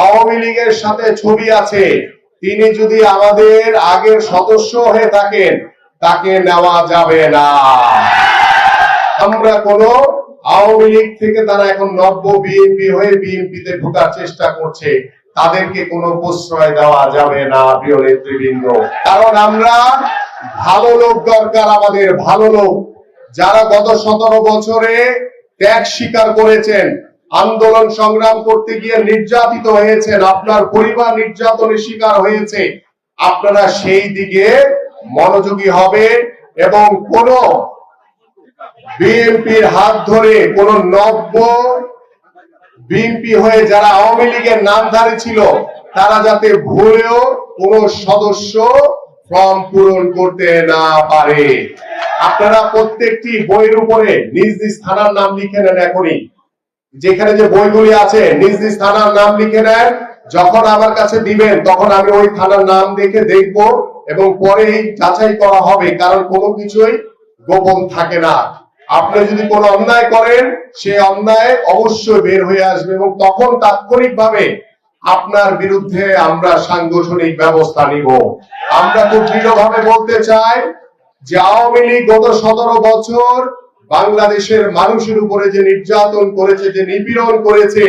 আওয়ামী লীগের সাথে ছবি আছে। তিনি যদি আমাদের আগের সদস্য হয়ে থাকেন, তাকে নেওয়া যাবে না। আমরা কোন আওয়ামী লীগ থেকে তারা এখন নব্য বিএনপি হয়ে বিএনপিতে ঢোকার চেষ্টা করছে, তাদেরকে কোনো প্রশ্রয় দেওয়া যাবে না, প্রিয় নেতৃবৃন্দ। কারণ আমরা ভালো লোক দরকার আমাদের, ভালো লোক। যারা গত সতেরো বছরে ত্যাগ স্বীকার করেছেন আন্দোলন সংগ্রাম করতে গিয়ে নির্যাতিত হয়েছেন, আপনার পরিবার নির্যাতনের শিকার হয়েছে। আপনারা সেই দিকে মনোযোগী হবে এবং কোন বিএনপির হাত ধরে কোন নব্য বিএনপি হয়ে যারা আওয়ামী লীগের নামধারী ছিল, তারা যাতে ভুলেও কোন সদস্য ফর্ম পূরণ করতে না পারে। আপনারা প্রত্যেকটি বইয়ের উপরে নিজ নিজ থানার নাম লিখে নেন এখনই। যেখানে যে বইগুলি আছে, নিজ নিজ থানার নাম লিখে নেন। যখন আমার কাছে দিবেন, তখন আমি ওই থানার নাম দেখে দেখব এবং পরে যাচাই করা হবে, কারণ কোনো কিছুই গোপন থাকে না। আপনি যদি কোনো অন্যায় করেন, সে অন্যায় অবশ্যই বের হয়ে আসবে এবং তখন তাৎক্ষণিকভাবে আপনার বিরুদ্ধে আমরা সাংগঠনিক ব্যবস্থা নিব। আমরা খুব দৃঢ়ভাবে বলতে চাই যে আওয়ামী লীগ গত সতেরো বছর বাংলাদেশের মানুষের উপরে যে নির্যাতন করেছে, যে নিপীড়ন করেছে,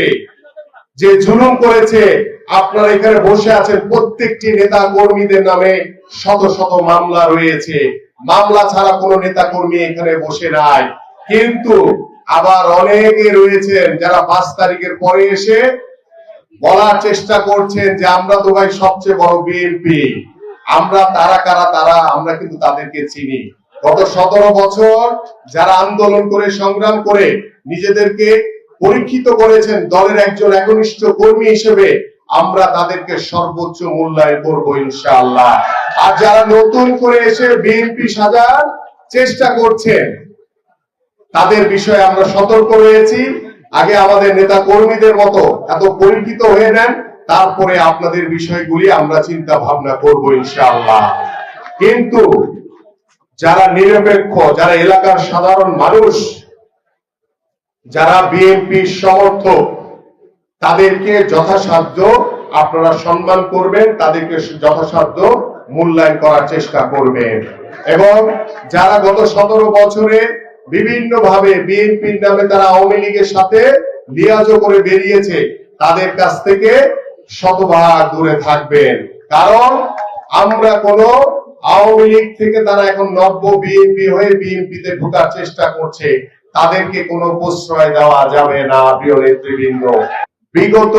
যে জুলুম করেছে, আপনারা এখানে বসে আছেন, প্রত্যেকটি নেতা কর্মীদের নামে শত শত মামলা রয়েছে। মামলা ছাড়া কোনো নেতা কর্মী এখানে বসে নাই। কিন্তু আবার অনেকে রয়েছেন যারা পাঁচ তারিখের পরে এসে বলার চেষ্টা করছেন যে আমরা তো ভাই সবচেয়ে বড় বিএনপি। আমরা তারা কারা, তারা আমরা কিন্তু তাদেরকে চিনি। গত সতেরো বছর যারা আন্দোলন করে, সংগ্রাম করে, নিজেদেরকে পরীক্ষিত করেছেন দলের একজন একনিষ্ঠ কর্মী হিসেবে, আমরা তাদেরকে সর্বোচ্চ মূল্যায়ন করব ইনশাআল্লাহ। আর যারা নতুন করে এসে বিএনপি সাজার চেষ্টা করছেন, তাদের বিষয়ে আমরা সতর্ক রয়েছি আগে আমাদের নেতা কর্মীদের মতো এত পরিচিত হয়ে নেন, তারপরে আপনাদের বিষয়গুলি আমরা চিন্তা ভাবনা করব ইনশাআল্লাহ। কিন্তু যারা নিরপেক্ষ, যারা এলাকার সাধারণ মানুষ, যারা বিএনপির সমর্থক, তাদেরকে যথাসাধ্য আপনারা সম্মান করবেন, তাদেরকে যথাসাধ্য মূল্যায়ন করার চেষ্টা করবেন। এবং যারা গত সতেরো বছরে বিভিন্ন ভাবে বিএনপির নামে তারা আওয়ামী লীগের সাথে লিয়াজো করে বেরিয়েছে, তাদের কাছ থেকে শতভাগ দূরে থাকবেন। কারণ আমরা কোন আওয়ামী লীগ থেকে তারা এখন নব্য বিএনপি হয়ে বিএনপিতে ঢোকার চেষ্টা করছে। তাদেরকে কোনো প্রশ্রয় দেওয়া যাবে না, প্রিয় নেতৃবৃন্দ। বিগত